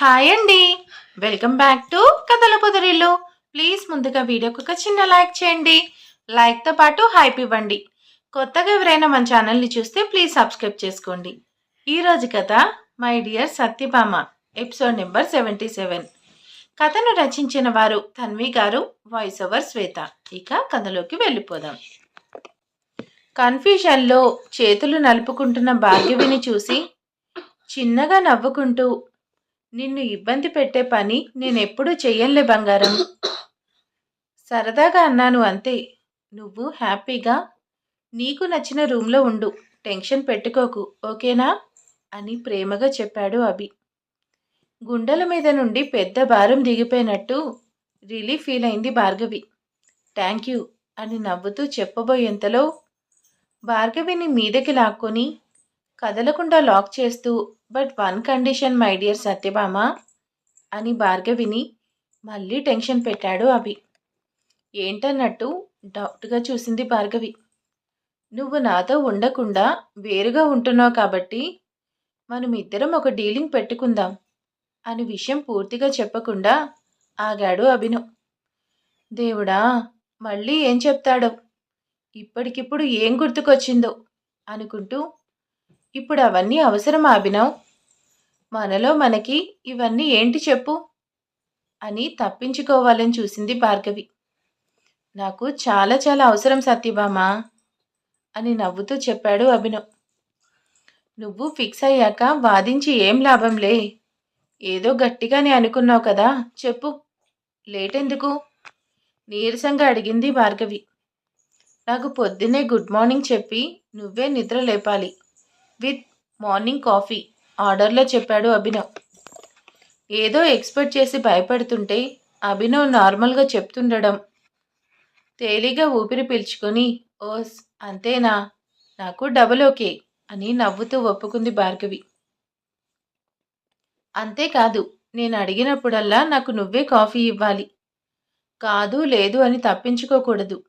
Hi అండి. Welcome back to కథల పొదరిల్లు. Please ముందుగా వీడియోకి ఒక చిన్న లైక్ చేయండి. లైక్తో పాటు హైప్ ఇవ్వండి. కొత్తగా ఎవరైనా మన ఛానల్ని చూస్తే ప్లీజ్ సబ్స్క్రైబ్ చేసుకోండి. ఈరోజు కథ my dear Satyabhama episode number seventy seven కథను రచించిన వారు తన్వి గారు వాయిస్ ఓవర్ శ్వేత. ఇక కథలోకి వెళ్ళిపోదాం. కన్ఫ్యూజన్లో చేతులు నలుపుకుంటున్న భాగ్యవిని చూసి చిన్నగా నవ్వుకుంటూ నిన్ను ఇబ్బంది పెట్టే పని నేనెప్పుడూ చెయ్యంలే బంగారం. సరదాగా అన్నాను అంతే. నువ్వు హ్యాపీగా? నీకు నచ్చిన రూమ్లో ఉండు. టెన్షన్ పెట్టుకోకు. ఓకేనా? అని ప్రేమగా చెప్పాడు అభి. గుండెల మీద నుండి పెద్ద భారం దిగిపోయినట్టు రిలీఫ్ ఫీల్ అయింది భార్గవి. థ్యాంక్ యూ అని నవ్వుతూ చెప్పబోయేంతలో భార్గవిని మీదకి లాక్కొని కదలకుండా లాక్ చేస్తూ but one condition my dear Satyabhama అని భార్గవిని మళ్ళీ టెన్షన్ పెట్టాడు అభి. ఏంటన్నట్టు డౌట్గా చూసింది భార్గవి. నువ్వు నాతో ఉండకుండా వేరుగా ఉంటున్నావు కాబట్టి మనం ఇద్దరం ఒక డీలింగ్ పెట్టుకుందాం అని విషయం పూర్తిగా చెప్పకుండా ఆగాడు అభిను. దేవుడా మళ్ళీ ఏం చెప్తాడో? ఇప్పటికిప్పుడు ఏం గుర్తుకొచ్చిందో? అనుకుంటూ ఇప్పుడు అవన్నీ అవసరమా అభినవ్? మనలో మనకి ఇవన్నీ ఏంటి చెప్పు? అని తప్పించుకోవాలని చూసింది భార్గవి. నాకు చాలా చాలా అవసరం సత్యభామ అని నవ్వుతూ చెప్పాడు అభినవ్. నువ్వు ఫిక్స్ అయ్యాక వాదించి ఏం లాభంలే ఏదో గట్టిగానే అనుకున్నావు కదా చెప్పు. లేట్ ఎందుకు నీరసంగా అడిగింది భార్గవి. నాకు పొద్దున్నే గుడ్ మార్నింగ్ చెప్పి నువ్వే నిద్ర లేపాలి. విత్ మార్నింగ్ కాఫీ ఆర్డర్లో చెప్పాడు అభినవ్. ఏదో ఎక్స్పెక్ట్ చేసి భయపడుతుంటే అభినవ్ నార్మల్గా చెప్తుండడం. తేలిగా ఊపిరి పీల్చుకొని ఓస్ అంతేనా? నాకు డబుల్ ఓకే అని నవ్వుతూ ఒప్పుకుంది భార్గవి. అంతేకాదు నేను అడిగినప్పుడల్లా నాకు నువ్వే కాఫీ ఇవ్వాలి. కాదు లేదు అని తప్పించుకోకూడదు.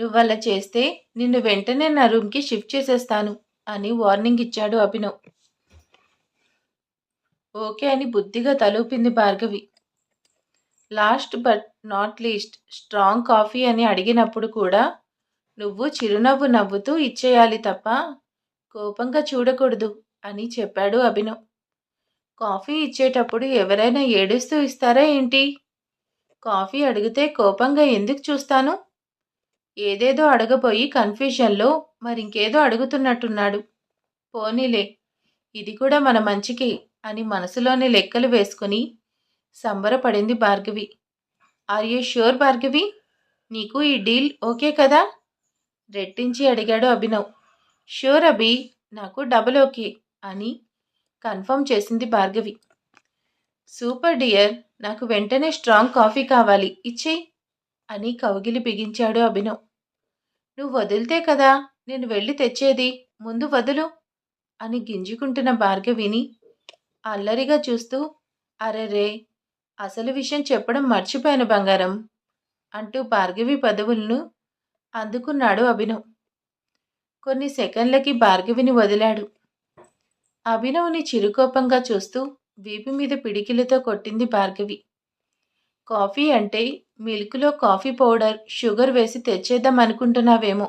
నువ్వలా చేస్తే నిన్ను వెంటనే నా రూమ్కి షిఫ్ట్ చేసేస్తాను. అని వార్నింగ్ ఇచ్చాడు అభినవ్. ఓకే అని బుద్ధిగా తలూపింది Bhargavi. Last but not least strong coffee అని అడిగినప్పుడు కూడా నువ్వు చిరునవ్వు నవ్వుతూ ఇచ్చేయాలి తప్ప కోపంగా చూడకూడదు అని చెప్పాడు అభినవ్. కాఫీ ఇచ్చేటప్పుడు ఎవరైనా ఏడుస్తూ ఇస్తారా ఏంటి? కాఫీ అడిగితే కోపంగా ఎందుకు చూస్తాను? ఏదేదో అడగబోయి కన్ఫ్యూజన్లో మరింకేదో అడుగుతున్నట్టున్నాడు. పోనీలే ఇది కూడా మన మంచికి అని మనసులోని లెక్కలు వేసుకుని సంబరపడింది Bhargavi. Are you sure Bhargavi? నీకు ఈ డీల్ ఓకే కదా? రెట్టించి అడిగాడు అభినవ్. ష్యూర్ అభి నాకు డబుల్ ఓకే అని కన్ఫర్మ్ చేసింది భార్గవి. సూపర్ డియర్ నాకు వెంటనే స్ట్రాంగ్ కాఫీ కావాలి. ఇచ్చేయి అని కౌగిలి బిగించాడు అభినవ్. నువ్వు వదిలితే కదా? నేను వెళ్ళి తెచ్చేది. ముందు వదులు అని గింజుకుంటున్న భార్గవిని అల్లరిగా చూస్తూ అరెరే అసలు విషయం చెప్పడం మర్చిపోయాను బంగారం అంటూ భార్గవి పదవులను అందుకున్నాడు అభినవ్. కొన్ని సెకండ్లకి భార్గవిని వదిలాడు. అభినవ్ని చిరుకోపంగా చూస్తూ వీపు మీద పిడికిలతో కొట్టింది భార్గవి. కాఫీ అంటే మిల్క్లో కాఫీ పౌడర్ షుగర్ వేసి తెచ్చేద్దాం అనుకుంటున్నావేమో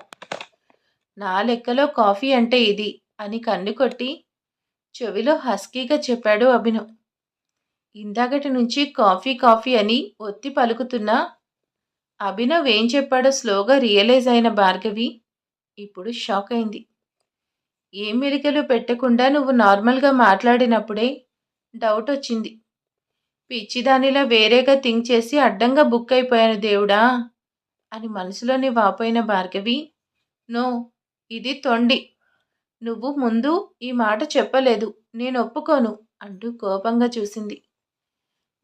నా లెక్కలో కాఫీ అంటే ఇది అని కన్ను కొట్టి చెవిలో హస్కీగా చెప్పాడు అభినవ్ ఇందాకటి నుంచి కాఫీ కాఫీ అని ఒత్తి పలుకుతున్నా అభినవ్ ఏం చెప్పాడో స్లోగా రియలైజ్ అయిన భార్గవి ఇప్పుడు షాక్ అయింది. ఏ మెలికలు పెట్టకుండా నువ్వు నార్మల్గా మాట్లాడినప్పుడే డౌట్ వచ్చింది. పిచ్చిదానిలా వేరేగా థింక్ చేసి అడ్డంగా బుక్ అయిపోయాను దేవుడా అని మనసులోనే వాపోయిన భార్గవి నో ఇది తొండి. నువ్వు ముందు ఈ మాట చెప్పలేదు. నేను ఒప్పుకోను అంటూ కోపంగా చూసింది.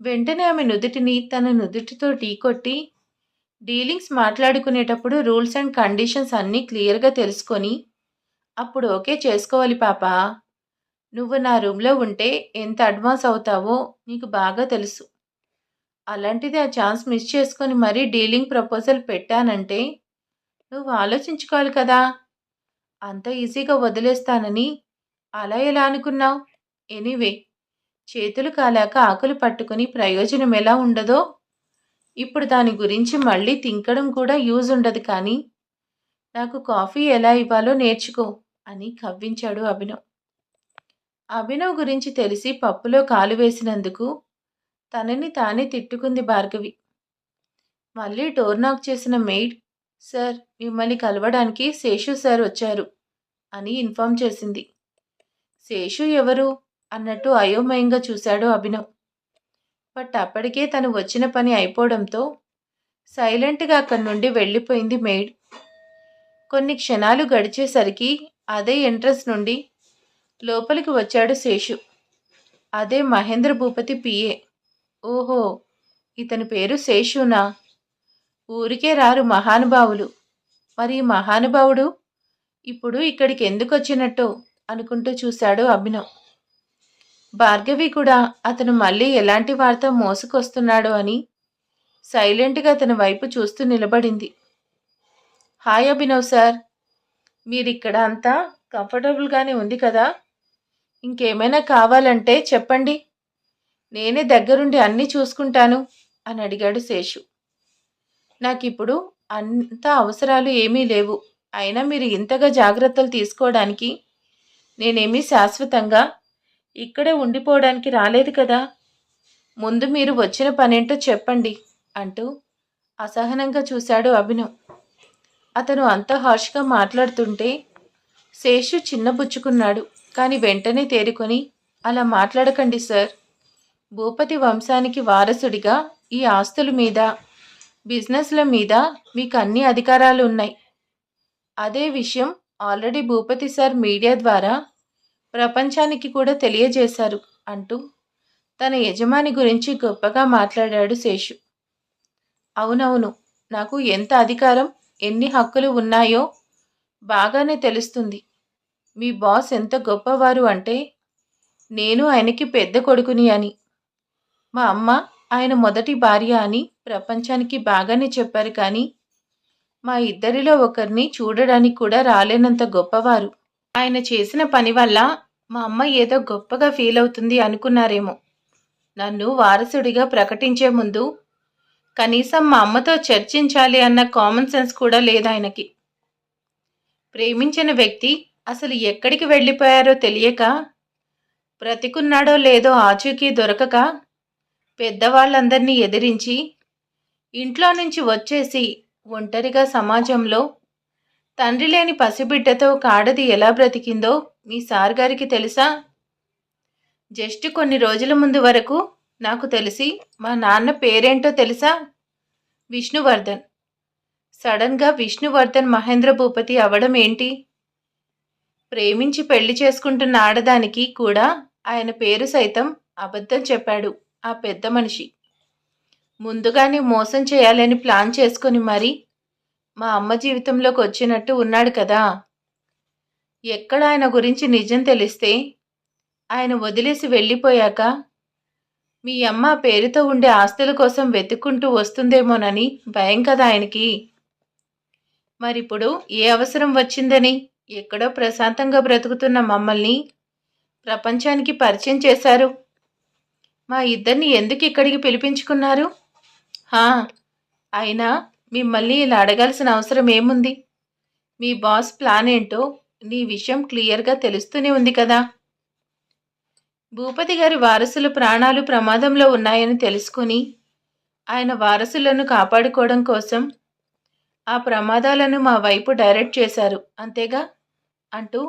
వెంటనే ఆమె నుదుటిని తన నుదుటితో ఢీకొట్టి డీలింగ్స్ మాట్లాడుకునేటప్పుడు రూల్స్ అండ్ కండిషన్స్ అన్నీ క్లియర్గా తెలుసుకొని అప్పుడు ఓకే చేసుకోవాలి పాపా. నువ్వు నా రూమ్లో ఉంటే ఎంత అడ్వాన్స్ అవుతావో నీకు బాగా తెలుసు. అలాంటిది ఆ ఛాన్స్ మిస్ చేసుకొని మరీ డీలింగ్ ప్రపోజల్ పెట్టానంటే నువ్వు ఆలోచించుకోవాలి కదా. అంత ఈజీగా వదిలేస్తానని? అలా ఎలా అనుకున్నావు? ఎనీవే చేతులు కాలాక ఆకులు పట్టుకుని ప్రయోజనం ఎలా ఉండదో? ఇప్పుడు దాని గురించి మళ్ళీ తింకడం కూడా యూజ్ ఉండదు కానీ నాకు కాఫీ ఎలా ఇవ్వాలో నేర్చుకో అని కవ్వించాడు అభినవ్. అభినవ్ గురించి తెలిసి పప్పులో కాలు వేసినందుకు తనని తానే తిట్టుకుంది భార్గవి. మళ్ళీ డోర్ నాక్ చేసిన మెయిడ్ సార్ మిమ్మల్ని కలవడానికి శేషు సార్ వచ్చారు అని ఇన్ఫామ్ చేసింది. శేషు ఎవరు? అన్నట్టు అయోమయంగా చూశాడు అభినవ్. బట్ అప్పటికే తను వచ్చిన పని అయిపోవడంతో సైలెంట్గా అక్కడి నుండి వెళ్ళిపోయింది మెయిడ్. కొన్ని క్షణాలు గడిచేసరికి అదే ఎంట్రన్స్ నుండి లోపలికి వచ్చాడు శేషు. అదే మహేంద్ర భూపతి పిఏ ఓహో ఇతని పేరు శేషునా? ఊరికే రారు మహానుభావులు. మరి మహానుభావుడు ఇప్పుడు ఇక్కడికి ఎందుకు వచ్చినట్టు అనుకుంటూ చూశాడు అభినవ్. భార్గవి కూడా అతను మళ్ళీ ఎలాంటి వార్త మోసుకొస్తున్నాడు అని సైలెంట్గా అతని వైపు చూస్తూ నిలబడింది. హాయ్ అభినవ్ సార్ మీరిక్కడ అంతా కంఫర్టబుల్గానే ఉంది కదా? ఇంకేమైనా కావాలంటే చెప్పండి. నేనే దగ్గరుండి అన్నీ చూసుకుంటాను అని అడిగాడు శేషు. నాకు ఇప్పుడు అంత అవసరాలు ఏమీ లేవు. అయినా మీరు ఇంతగా జాగ్రత్తలు తీసుకోవడానికి నేనేమీ శాశ్వతంగా ఇక్కడే ఉండిపోవడానికి రాలేదు కదా. ముందు మీరు వచ్చిన పనేంటో చెప్పండి అంటూ అసహనంగా చూశాడు అభినవ్. అతను అంత హార్ష్గా మాట్లాడుతుంటే శేషు చిన్నబుచ్చుకున్నాడు కానీ వెంటనే తేరుకొని అలా మాట్లాడకండి సార్. భూపతి వంశానికి వారసుడిగా ఈ ఆస్తుల మీద బిజినెస్ల మీద మీకు అన్ని అధికారాలు ఉన్నాయి అదే విషయం ఆల్రెడీ భూపతి సార్ మీడియా ద్వారా ప్రపంచానికి కూడా తెలియజేశారు అంటూ తన యజమాని గురించి గొప్పగా మాట్లాడాడు శేషు. అవునవును నాకు ఎంత అధికారం ఎన్ని హక్కులు ఉన్నాయో బాగానే తెలుస్తుంది. మీ బాస్ ఎంత గొప్పవారు అంటే నేను ఆయనకి పెద్ద కొడుకుని అని. మా అమ్మ ఆయన మొదటి భార్య అని ప్రపంచానికి బాగానే చెప్పారు కానీ మా ఇద్దరిలో ఒకరిని చూడడానికి కూడా రాలేనంత గొప్పవారు. ఆయన చేసిన పని వల్ల మా అమ్మ ఏదో గొప్పగా ఫీల్ అవుతుంది అనుకున్నారేమో. నన్ను వారసుడిగా ప్రకటించే ముందు కనీసం మా అమ్మతో చర్చించాలి అన్న కామన్ సెన్స్ కూడా లేదు ఆయనకి. ప్రేమించిన వ్యక్తి అసలు ఎక్కడికి వెళ్ళిపోయారో తెలియక బ్రతికున్నాడో లేదో ఆచూకీ దొరకక పెద్దవాళ్ళందరినీ ఎదిరించి ఇంట్లో నుంచి వచ్చేసి ఒంటరిగా సమాజంలో తండ్రి లేని పసిబిడ్డతో కాడది ఎలా బ్రతికిందో మీ సార్ గారికి తెలుసా? జస్ట్ కొన్ని రోజుల ముందు వరకు నాకు తెలిసి మా నాన్న పేరేంటో తెలుసా? విష్ణువర్ధన్. సడన్గా విష్ణువర్ధన్ మహేంద్ర భూపతి అవడం ఏంటి? ప్రేమించి పెళ్ళి చేసుకుంటున్న ఆడదానికి కూడా ఆయన పేరు సైతం అబద్ధం చెప్పాడు. ఆ పెద్ద మనిషి. ముందుగానే మోసం చేయాలని ప్లాన్ చేసుకొని మరి మా అమ్మ జీవితంలోకి వచ్చినట్టు ఉన్నాడు కదా. ఎక్కడ ఆయన గురించి నిజం తెలిస్తే ఆయన వదిలేసి వెళ్ళిపోయాక మీ అమ్మ పేరుతో ఉండే ఆస్తుల కోసం వెతుక్కుంటూ వస్తుందేమోనని భయం కదా ఆయనకి. మరిప్పుడు ఏ అవసరం వచ్చిందని ఎక్కడో ప్రశాంతంగా బ్రతుకుతున్న మమ్మల్ని ప్రపంచానికి పరిచయం చేశారు. మా ఇద్దరిని ఎందుకు ఇక్కడికి పిలిపించుకున్నారు? హా అయినా మిమ్మల్ని ఇలా అడగాల్సిన అవసరం ఏముంది? మీ బాస్ ప్లాన్ ఏంటో నీ విషయం క్లియర్గా తెలుస్తూనే ఉంది కదా? భూపతి గారి వారసుల ప్రాణాలు ప్రమాదంలో ఉన్నాయని తెలుసుకుని ఆయన వారసులను కాపాడుకోవడం కోసం ఆ ప్రమాదాలను మా వైపు డైరెక్ట్ చేశారు అంతేగా? అంటూ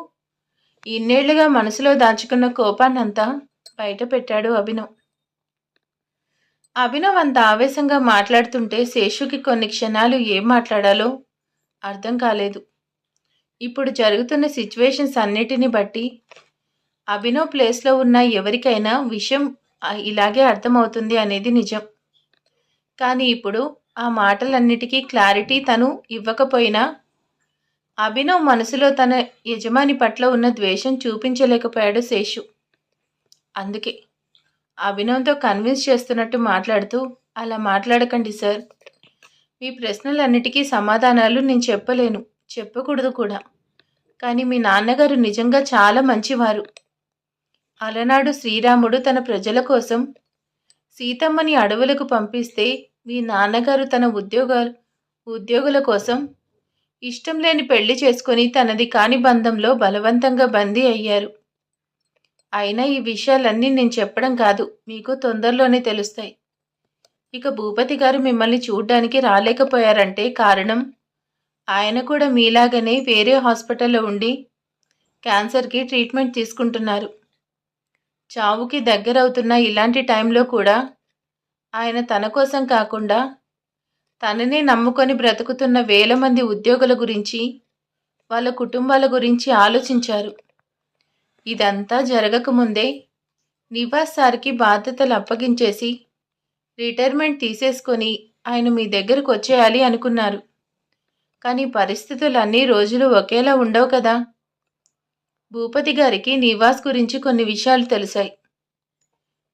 ఇన్నేళ్ళుగా మనసులో దాచుకున్న కోపాన్నంతా బయట పెట్టాడు అభినవ్. అభినవ్ అంత ఆవేశంగా మాట్లాడుతుంటే శేషుకి కొన్ని క్షణాలు ఏం మాట్లాడాలో అర్థం కాలేదు. ఇప్పుడు జరుగుతున్న సిచ్యువేషన్స్ అన్నిటిని బట్టి అభినవ్ ప్లేస్లో ఉన్న ఎవరికైనా విషయం ఇలాగే అర్థమవుతుంది అనేది నిజం. కానీ ఇప్పుడు ఆ మాటలన్నిటికీ క్లారిటీ తను ఇవ్వకపోయినా అభినవ్ మనసులో తన యజమాని పట్ల ఉన్న ద్వేషం చూపించలేకపోయాడు శేషు. అందుకే అభినవ్తో కన్విన్స్ చేస్తున్నట్టు మాట్లాడుతూ అలా మాట్లాడకండి సార్. మీ ప్రశ్నలన్నిటికీ సమాధానాలు నేను చెప్పలేను. చెప్పకూడదు కూడా. కానీ మీ నాన్నగారు నిజంగా చాలా మంచివారు. అలనాడు శ్రీరాముడు తన ప్రజల కోసం సీతమ్మని అడవులకు పంపిస్తే మీ నాన్నగారు తన ఉద్యోగాలు ఉద్యోగుల కోసం ఇష్టం లేని పెళ్ళి చేసుకొని తనది కాని బంధంలో బలవంతంగా బందీ అయ్యారు. అయినా ఈ విషయాలన్నీ నేను చెప్పడం కాదు. మీకు తొందరలోనే తెలుస్తాయి. ఇక భూపతి గారు మిమ్మల్ని చూడ్డానికి రాలేకపోయారంటే కారణం? ఆయన కూడా మీలాగనే వేరే హాస్పిటల్లో ఉండి క్యాన్సర్కి ట్రీట్మెంట్ తీసుకుంటున్నారు. చావుకి దగ్గరవుతున్న ఇలాంటి టైంలో కూడా ఆయన తన కోసం కాకుండా తననే నమ్ముకొని బ్రతుకుతున్న వేల మంది ఉద్యోగుల గురించి వాళ్ళ కుటుంబాల గురించి ఆలోచించారు. ఇదంతా జరగకముందే నివాస్ సార్కి బాధ్యతలు అప్పగించేసి రిటైర్మెంట్ తీసేసుకొని ఆయన మీ దగ్గరకు వచ్చేయాలి అనుకున్నారు. కానీ పరిస్థితులన్నీ రోజులు ఒకేలా ఉండవు కదా. భూపతి గారికి నివాస్ గురించి కొన్ని విషయాలు తెలిసాయి.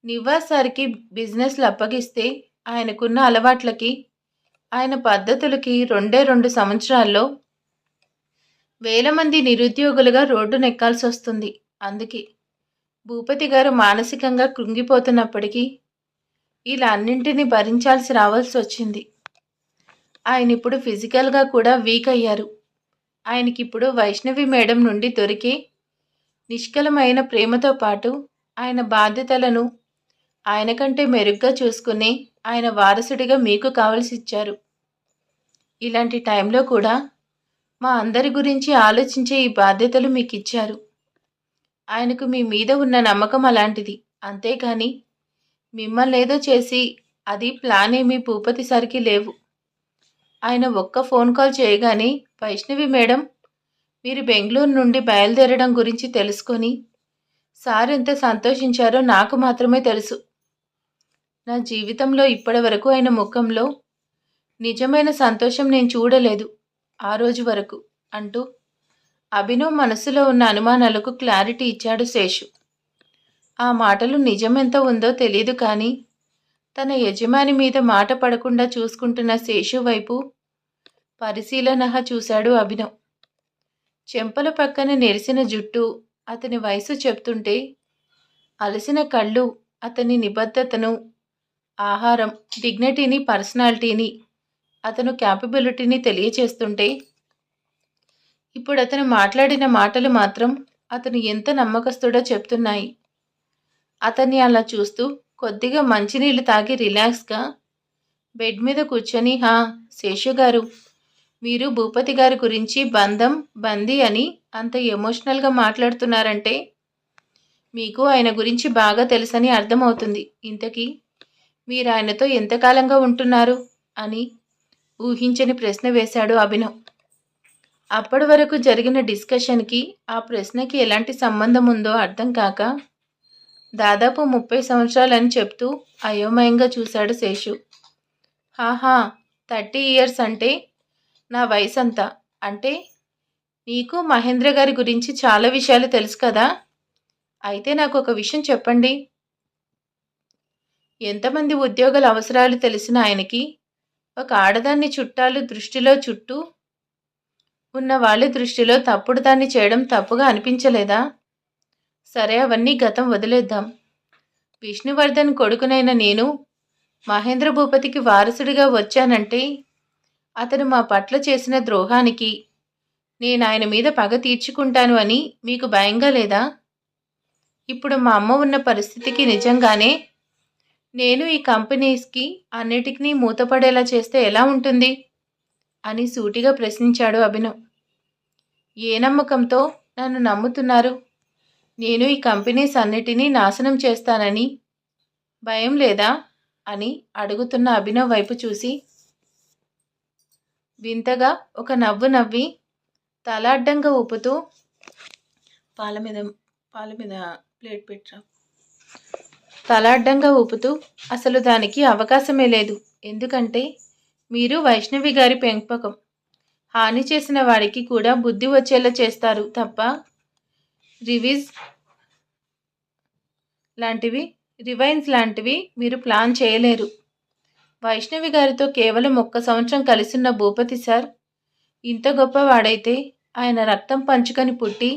నివాస్ సార్కి బిజినెస్లు అప్పగిస్తే ఆయనకున్న అలవాట్లకి ఆయన పద్ధతులకి రెండే రెండు సంవత్సరాల్లో వేల మంది నిరుద్యోగులుగా రోడ్డు నెక్కాల్సి వస్తుంది అందుకే భూపతి గారు మానసికంగా కృంగిపోతున్నప్పటికీ ఇలా అన్నింటినీ భరించాల్సి రావాల్సి వచ్చింది. ఆయన ఇప్పుడు ఫిజికల్గా కూడా వీక్ అయ్యారు. ఆయనకిప్పుడు వైష్ణవి మేడం నుండి దొరికే నిష్కలమైన ప్రేమతో పాటు ఆయన బాధ్యతలను ఆయన కంటే మెరుగ్గా చూసుకుని ఆయన వారసుడిగా మీకు కావలసి ఇచ్చారు. ఇలాంటి టైంలో కూడా మా అందరి గురించి ఆలోచించే ఈ బాధ్యతలు మీకు ఇచ్చారు. ఆయనకు మీ మీద ఉన్న నమ్మకం అలాంటిది. అంతేకాని మిమ్మల్ని ఏదో చేసి అది ప్లాన్ ఏమీ భూపతి సరికి లేవు. ఆయన ఒక్క ఫోన్ కాల్ చేయగానే వైష్ణవి మేడం మీరు బెంగళూరు నుండి బయలుదేరడం గురించి తెలుసుకొని సార్ ఎంత సంతోషించారో నాకు మాత్రమే తెలుసు. నా జీవితంలో ఇప్పటి వరకు ఆయన ముఖంలో నిజమైన సంతోషం నేను చూడలేదు ఆ రోజు వరకు అంటూ అభినవ్ మనసులో ఉన్న అనుమానాలకు క్లారిటీ ఇచ్చాడు శేషు. ఆ మాటలు నిజమెంత ఉందో తెలియదు కానీ తన యజమాని మీద మాట పడకుండా చూసుకుంటున్న శేషు వైపు పరిశీలన చూశాడు అభినవ్. చెంపల పక్కన నెరిసిన జుట్టు అతని వయసు చెప్తుంటే అలసిన కళ్ళు అతని నిబద్ధతను ఆహారం డిగ్నిటీని పర్సనాలిటీని అతను క్యాపబిలిటీని తెలియచేస్తుంటే ఇప్పుడు అతను మాట్లాడిన మాటలు మాత్రం అతను ఎంత నమ్మకస్తుడో చెప్తున్నాయి. అతన్ని అలా చూస్తూ కొద్దిగా మంచినీళ్ళు తాగి రిలాక్స్గా బెడ్ మీద కూర్చొని హా శేషు గారు మీరు భూపతి గారి గురించి బంధం బందీ అని అంత ఎమోషనల్గా మాట్లాడుతున్నారంటే మీకు ఆయన గురించి బాగా తెలుసని అర్థమవుతుంది. ఇంతకీ మీరు ఆయనతో ఎంతకాలంగా ఉంటున్నారు? అని ఊహించని ప్రశ్న వేశాడు అభినవ్. అప్పటి వరకు జరిగిన డిస్కషన్కి ఆ ప్రశ్నకి ఎలాంటి సంబంధం ఉందో అర్థం కాక దాదాపు ముప్పై సంవత్సరాలని చెప్తూ అయోమయంగా చూశాడు శేషు. హాహా థర్టీ ఇయర్స్ అంటే నా వయసు అంతా అంటే నీకు మహేంద్ర గారి గురించి చాలా విషయాలు తెలుసు కదా? అయితే నాకు ఒక విషయం చెప్పండి. ఎంతమంది ఉద్యోగుల అవసరాలు తెలిసిన ఆయనకి ఒక ఆడదాన్ని చుట్టాలు దృష్టిలో చుట్టూ ఉన్న వాళ్ళ దృష్టిలో తప్పుడు దాన్ని చేయడం తప్పుగా అనిపించలేదా? సరే అవన్నీ గతం వదిలేద్దాం. విష్ణువర్ధన్ కొడుకునైన నేను మహేంద్ర భూపతికి వారసుడిగా వచ్చానంటే అతను మా పట్ల చేసిన ద్రోహానికి నేను ఆయన మీద పగ తీర్చుకుంటాను అని మీకు భయంగా లేదా? ఇప్పుడు మా అమ్మ ఉన్న పరిస్థితికి నిజంగానే నేను ఈ కంపెనీస్కి అన్నిటికీ మూతపడేలా చేస్తే ఎలా ఉంటుంది? అని సూటిగా ప్రశ్నించాడు అభినవ్. ఏ నమ్మకంతో నన్ను నమ్ముతున్నారు? నేను ఈ కంపెనీస్ అన్నిటినీ నాశనం చేస్తానని భయం లేదా అని అడుగుతున్న అభినవ్ వైపు చూసి. వింతగా ఒక నవ్వు నవ్వి తల అడ్డంగా ఊపుతూ పాల మీద పాల మీద ప్లేట్ పెట్టరా తల అడ్డంగా ఊపుతూ అసలు దానికి అవకాశమే లేదు. ఎందుకంటే మీరు వైష్ణవి గారి పెంపకం. హాని చేసిన వాడికి కూడా బుద్ధి వచ్చేలా చేస్తారు తప్ప రివిజ్ లాంటివి రివైన్స్ లాంటివి మీరు ప్లాన్ చేయలేరు. వైష్ణవి గారితో కేవలం ఒక్క సంవత్సరం కలిసిన్న భూపతి సార్ ఇంత గొప్పవాడైతే ఆయన రక్తం పంచుకొని పుట్టి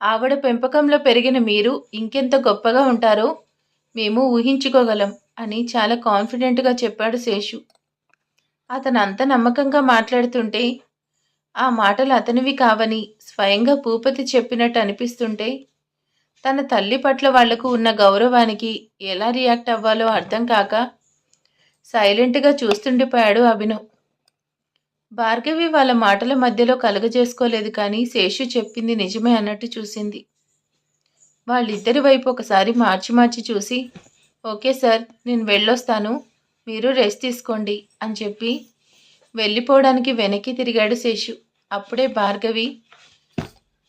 ఆవిడ పెంపకంలో పెరిగిన మీరు ఇంకెంత గొప్పగా ఉంటారో మేము ఊహించుకోగలం అని చాలా కాన్ఫిడెంట్గా చెప్పాడు శేషు. అతను అంత నమ్మకంగా మాట్లాడుతుంటే ఆ మాటలు అతనివి కావని స్వయంగా భూపతి చెప్పినట్టు అనిపిస్తుంటే తన తల్లి పట్ల వాళ్ళకు ఉన్న గౌరవానికి ఎలా రియాక్ట్ అవ్వాలో అర్థం కాక సైలెంట్గా చూస్తుండిపోయాడు అభినవ్. భార్గవి వాళ్ళ మాటల మధ్యలో కలుగజేసుకోలేదు కానీ శేషు చెప్పింది నిజమే అన్నట్టు చూసింది. వాళ్ళిద్దరి వైపు ఒకసారి మార్చి మార్చి చూసి ఓకే సార్ నేను వెళ్ళొస్తాను. మీరు రెస్ట్ తీసుకోండి అని చెప్పి వెళ్ళిపోవడానికి వెనక్కి తిరిగాడు శేషు. అప్పుడే భార్గవి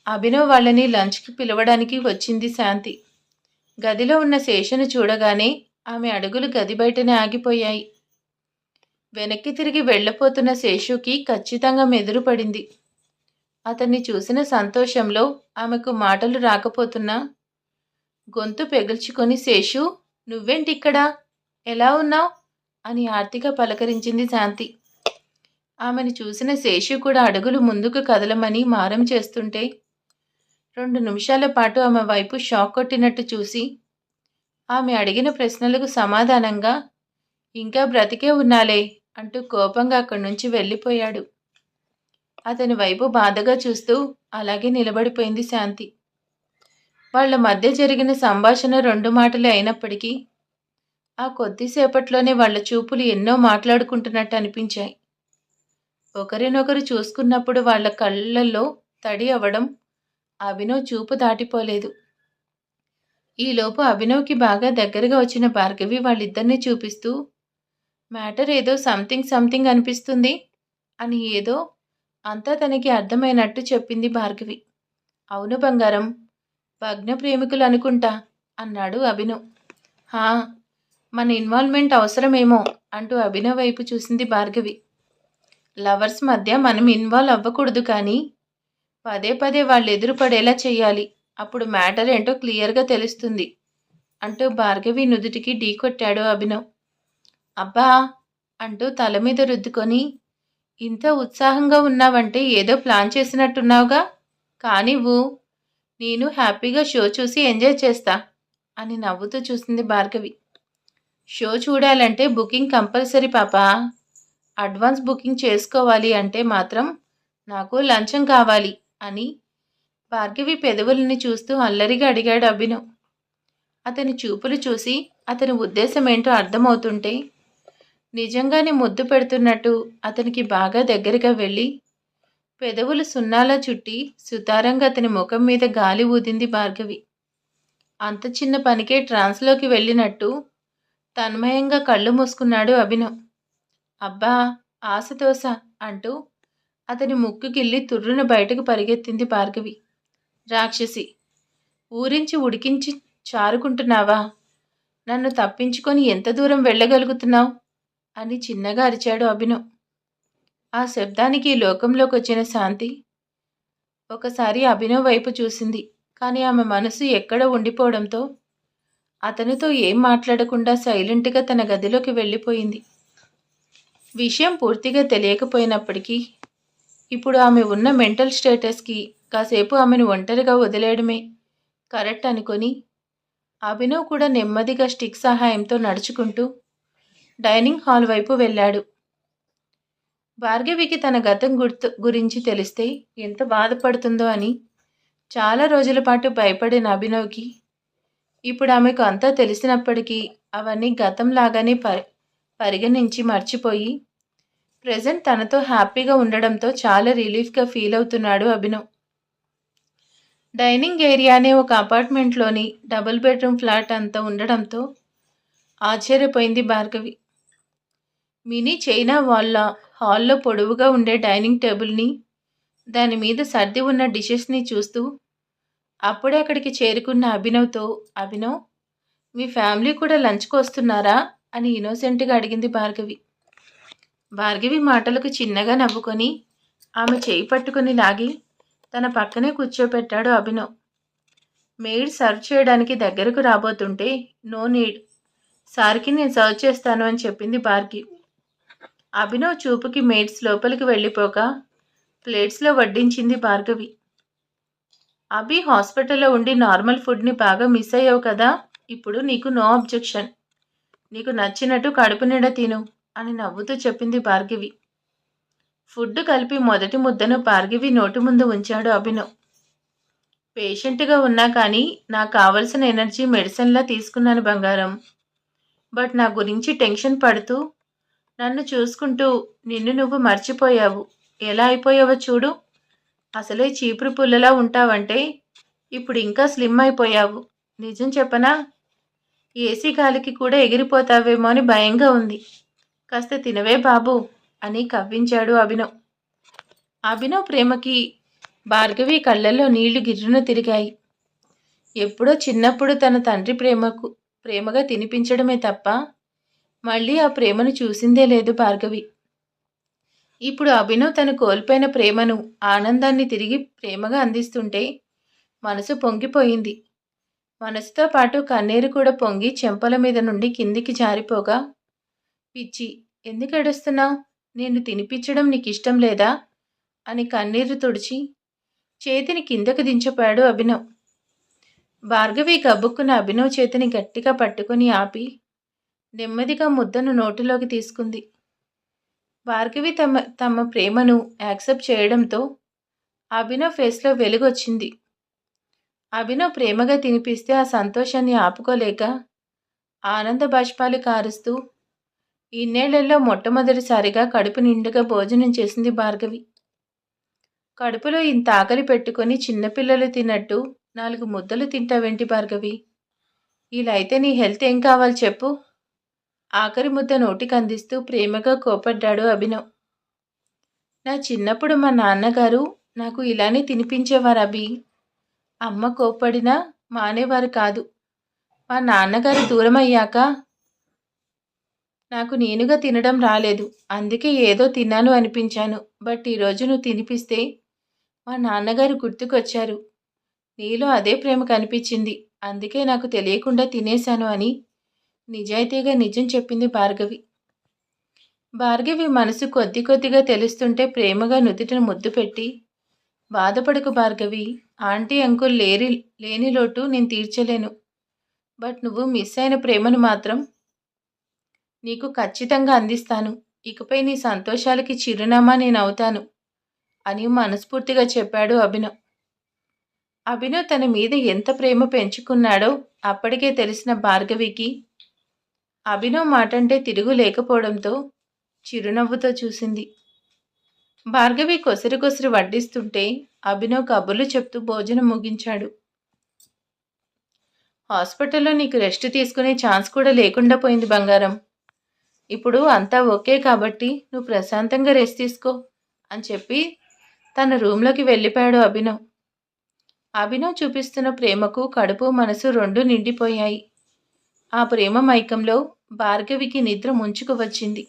అభినవ్ వాళ్ళని లంచ్కి పిలవడానికి వచ్చింది శాంతి. గదిలో ఉన్న శేషును చూడగానే ఆమె అడుగులు గది బయటనే ఆగిపోయాయి. వెనక్కి తిరిగి వెళ్ళపోతున్న శేషుకి ఖచ్చితంగా మెదురుపడింది అతన్ని చూసిన సంతోషంలో ఆమెకు మాటలు రాకపోతున్నా గొంతు పెగుల్చుకొని శేషు నువ్వేంటిక్కడా? ఎలా ఉన్నావు? అని ఆర్తిగా పలకరించింది శాంతి. ఆమెను చూసిన శేషు కూడా అడుగులు ముందుకు కదలమని మారం చేస్తుంటే రెండు నిమిషాల పాటు ఆమె వైపు షాక్ కొట్టినట్టు చూసి ఆమె అడిగిన ప్రశ్నలకు సమాధానంగా ఇంకా బ్రతికే ఉన్నాలే అంటూ కోపంగా అక్కడి నుంచి వెళ్ళిపోయాడు. అతని వైపు బాధగా చూస్తూ అలాగే నిలబడిపోయింది శాంతి. వాళ్ళ మధ్య జరిగిన సంభాషణ రెండు మాటలే అయినప్పటికీ ఆ కొద్దిసేపట్లోనే వాళ్ళ చూపులు ఎన్నో మాట్లాడుకుంటున్నట్టు అనిపించాయి. ఒకరినొకరు చూసుకున్నప్పుడు వాళ్ళ కళ్ళల్లో తడి అవ్వడం అభినవ్ చూపు దాటిపోలేదు. ఈలోపు అభినవ్కి బాగా దగ్గరగా వచ్చిన భార్గవి వాళ్ళిద్దరినీ చూపిస్తూ మ్యాటర్ ఏదో సంథింగ్ సంథింగ్ అనిపిస్తుంది అని ఏదో అంతా తనకి అర్థమైనట్టు చెప్పింది భార్గవి. అవును బంగారం భగ్న ప్రేమికులు అనుకుంటా అన్నాడు అభినవ్. హా మన ఇన్వాల్వ్మెంట్ అవసరమేమో అంటూ అభినవ్ వైపు చూసింది భార్గవి. లవర్స్ మధ్య మనం ఇన్వాల్వ్ అవ్వకూడదు కానీ పదే పదే వాళ్ళు ఎదురుపడేలా చేయాలి అప్పుడు మ్యాటర్ ఏంటో క్లియర్గా తెలుస్తుంది అంటూ భార్గవి నుదుటికి ఢీకొట్టాడు అభినవ్. అబ్బా! అంటూ తల మీద రుద్దుకొని ఇంత ఉత్సాహంగా ఉన్నావంటే ఏదో ప్లాన్ చేసినట్టున్నావుగా? కానివ్వు నేను హ్యాపీగా షో చూసి ఎంజాయ్ చేస్తా అని నవ్వుతూ చూసింది భార్గవి. షో చూడాలంటే బుకింగ్ కంపల్సరీ పాపా. అడ్వాన్స్ బుకింగ్ చేసుకోవాలి అంటే మాత్రం నాకు లంచం కావాలి అని భార్గవి పెదవుల్ని చూస్తూ అల్లరిగా అడిగాడు అభిను. అతని చూపులు చూసి అతని ఉద్దేశం ఏంటో అర్థమవుతుంటే నిజంగానే ముద్దు పెడుతున్నట్టు అతనికి బాగా దగ్గరగా వెళ్ళి పెదవులు సున్నాలా చుట్టి సుతారంగా అతని ముఖం మీద గాలి ఊదింది భార్గవి. అంత చిన్న పనికే ట్రాన్స్లోకి వెళ్ళినట్టు తన్మయంగా కళ్ళు మూసుకున్నాడు అభినవ్. అబ్బా ఆశతోస అంటూ అతని ముక్కు గిల్లి తుర్రున బయటకు పరిగెత్తింది భార్గవి. రాక్షసి ఊరించి ఉడికించి చారుకుంటున్నావా? నన్ను తప్పించుకొని ఎంత దూరం వెళ్ళగలుగుతున్నావు? అని చిన్నగా అరిచాడు అభినవ్. ఆ శబ్దానికి లోకంలోకి వచ్చిన శాంతి ఒకసారి అభినవ్ వైపు చూసింది కానీ ఆమె మనసు ఎక్కడ ఉండిపోవడంతో అతనితో ఏం మాట్లాడకుండా సైలెంట్గా తన గదిలోకి వెళ్ళిపోయింది. విషయం పూర్తిగా తెలియకపోయినప్పటికీ ఇప్పుడు ఆమె ఉన్న మెంటల్ స్టేటస్కి కాసేపు ఆమెను ఒంటరిగా వదిలేయడమే కరెక్ట్ అనుకొని అభినవ్ కూడా నెమ్మదిగా స్టిక్ సహాయంతో నడుచుకుంటూ డైనింగ్ హాల్ వైపు వెళ్ళాడు. భార్గవికి తన గతం గుర్తు గురించి తెలిస్తే ఎంత బాధపడుతుందో అని చాలా రోజుల పాటు భయపడిన అభినవ్కి ఇప్పుడు ఆమెకు అంతా తెలిసినప్పటికీ అవన్నీ గతంలాగానే పరి పరిగణించి మర్చిపోయి ప్రజెంట్ తనతో హ్యాపీగా ఉండడంతో చాలా రిలీఫ్గా ఫీల్ అవుతున్నాడు అభినవ్. డైనింగ్ ఏరియానే ఒక అపార్ట్మెంట్లోని డబుల్ బెడ్రూమ్ ఫ్లాట్ అంతా ఉండడంతో ఆశ్చర్యపోయింది భార్గవి. మినీ చైనా వాళ్ళ హాల్లో పొడవుగా ఉండే డైనింగ్ టేబుల్ని దాని మీద సర్ది ఉన్న డిషెస్ని చూస్తూ అప్పుడే అక్కడికి చేరుకున్న అభినవ్తో అభినవ్ మీ ఫ్యామిలీ కూడా లంచ్కి వస్తున్నారా? అని ఇన్నోసెంట్గా అడిగింది భార్గవి. భార్గవి మాటలకు చిన్నగా నవ్వుకొని ఆమె చేయి పట్టుకుని లాగి తన పక్కనే కూర్చోపెట్టాడు అభినవ్. మెయిడ్ సర్వ్ చేయడానికి దగ్గరకు రాబోతుంటే నో నీడ్. సార్కి నేను సర్వ్ చేస్తాను అని చెప్పింది భార్గి అభినవ్ చూపుకి మేడ్స్ లోపలికి వెళ్ళిపోక ప్లేట్స్లో వడ్డించింది భార్గవి. అభి హాస్పిటల్లో ఉండి నార్మల్ ఫుడ్ని బాగా మిస్ అయ్యావు కదా? ఇప్పుడు నీకు నో అబ్జెక్షన్. నీకు నచ్చినట్టు కడుపు నిండా తిను అని నవ్వుతూ చెప్పింది భార్గవి. ఫుడ్ కలిపి మొదటి ముద్దను భార్గవి నోటి ముందు ఉంచాడు అభినవ్. పేషెంట్గా ఉన్నా కానీ నాకు కావలసిన ఎనర్జీ మెడిసిన్లా తీసుకున్నాను బంగారం. బట్ నా గురించి టెన్షన్ పడుతూ నన్ను చూసుకుంటూ నిన్ను నువ్వు మర్చిపోయావు. ఎలా అయిపోయావో చూడు. అసలే చీపురు పుల్లలా ఉంటావంటే ఇప్పుడు ఇంకా స్లిమ్ అయిపోయావు. నిజం చెప్పనా? ఏసీ గాలికి కూడా ఎగిరిపోతావేమో అని భయంగా ఉంది. కాస్త తినవే బాబు అని కవ్వించాడు అభినవ్. అభినవ్ ప్రేమకి భార్గవి కళ్ళల్లో నీళ్ళు గిర్రున తిరిగాయి. ఎప్పుడో చిన్నప్పుడు తన తండ్రి ప్రేమకు ప్రేమగా తినిపించడమే తప్ప మళ్ళీ ఆ ప్రేమను చూసిందే లేదు భార్గవి. ఇప్పుడు అభినవ్ తను కోల్పోయిన ప్రేమను ఆనందాన్ని తిరిగి ప్రేమగా అందిస్తుంటే మనసు పొంగిపోయింది. మనసుతో పాటు కన్నీరు కూడా పొంగి చెంపల మీద నుండి కిందికి జారిపోగా పిచ్చి ఎందుకు ఏడుస్తున్నావు? నేను తినిపించడం నీకు ఇష్టం లేదా? అని కన్నీరు తుడిచి చేతిని కిందకు దించపాడు అభినవ్. భార్గవి గబ్బుక్కున్న అభినవ్ చేతిని గట్టిగా పట్టుకుని ఆపి నెమ్మదిగా ముద్దను నోటిలోకి తీసుకుంది. భార్గవి తమ తమ ప్రేమను యాక్సెప్ట్ చేయడంతో అభినవ్ ఫేస్లో వెలుగొచ్చింది. అభినవ్ ప్రేమగా తినిపిస్తే ఆ సంతోషాన్ని ఆపుకోలేక ఆనంద బాష్పాలు కారుస్తూ ఇన్నేళ్ళలో మొట్టమొదటిసారిగా కడుపు నిండుగా భోజనం చేసింది భార్గవి. కడుపులో ఇంత ఆకలి పెట్టుకొని చిన్నపిల్లలు తిన్నట్టు నాలుగు ముద్దలు తింటావేంటి భార్గవి? ఇలా అయితే నీ హెల్త్ ఏం కావాలి చెప్పు. ఆఖరి ముద్ద నోటికి అందిస్తూ ప్రేమగా కోపడ్డాడు అభినవ్. నా చిన్నప్పుడు మా నాన్నగారు నాకు ఇలానే తినిపించేవారు అభి. అమ్మ కోప్పడినా మానేవారు కాదు. మా నాన్నగారు దూరం అయ్యాక నాకు నేనుగా తినడం రాలేదు. అందుకే ఏదో తిన్నాను అనిపించాను. బట్ ఈరోజు నువ్వు తినిపిస్తే మా నాన్నగారు గుర్తుకొచ్చారు. నీలో అదే ప్రేమ కనిపించింది. అందుకే నాకు తెలియకుండా తినేశాను అని నిజాయితీగా నిజం చెప్పింది భార్గవి. భార్గవి మనసు కొద్ది కొద్దిగా తెలుస్తుంటే ప్రేమగా నుదుటిని ముద్దు పెట్టి బాధపడకు భార్గవి ఆంటీ అంకుల్ లేరి లేని లోటు నేను తీర్చలేను. బట్ నువ్వు మిస్ అయిన ప్రేమను మాత్రం నీకు ఖచ్చితంగా అందిస్తాను. ఇకపై నీ సంతోషాలకి చిరునామా నేను అవుతాను అని మనస్ఫూర్తిగా చెప్పాడు అభినవ్. అభినవ్ తన మీద ఎంత ప్రేమ పెంచుకున్నాడో అప్పటికే తెలిసిన భార్గవికి అభినవ్ మాటంటే తిరుగు లేకపోవడంతో చిరునవ్వుతో చూసింది. భార్గవి కొసరి కొసరి వడ్డిస్తుంటే అభినవ్ కబుర్లు చెప్తూ భోజనం ముగించాడు. హాస్పిటల్లో నీకు రెస్ట్ తీసుకునే ఛాన్స్ కూడా లేకుండా పోయింది బంగారం. ఇప్పుడు అంతా ఓకే కాబట్టి నువ్వు ప్రశాంతంగా రెస్ట్ తీసుకో అని చెప్పి తన రూమ్లోకి వెళ్ళిపోయాడు అభినవ్. అభినవ్ చూపిస్తున్న ప్రేమకు కడుపు మనసు రెండు నిండిపోయాయి. ఆ ప్రేమ మైకంలో భార్గవికి నిద్ర ముంచుకు వచ్చింది.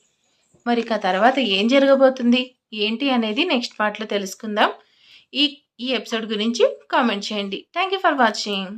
మరి ఇక తర్వాత ఏం జరగబోతుంది? ఏంటి అనేది నెక్స్ట్ పార్ట్లో తెలుసుకుందాం. ఈ ఈ ఎపిసోడ్ గురించి కామెంట్ చేయండి. Thank you for watching.